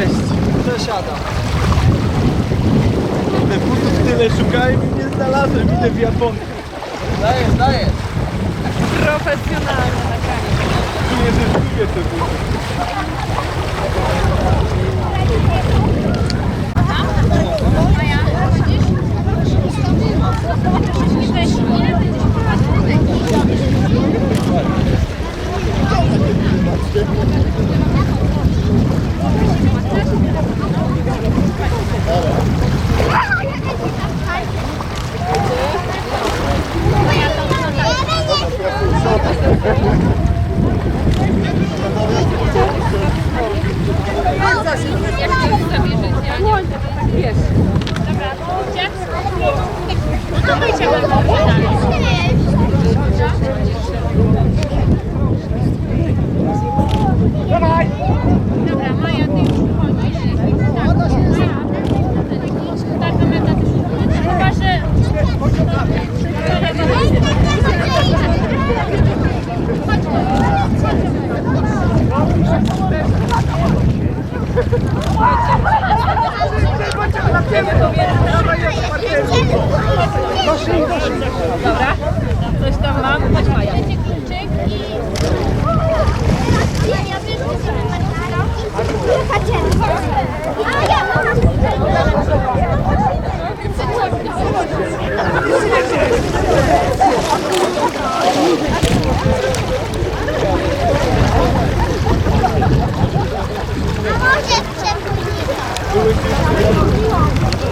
Cześć, przesiadam. Te butów tyle szukałem i nie znalazłem, idę w Japonię. Dajesz, dajesz. Profesjonalnie tak na koniec. Tu nie zyskuję te buty. Dawaj!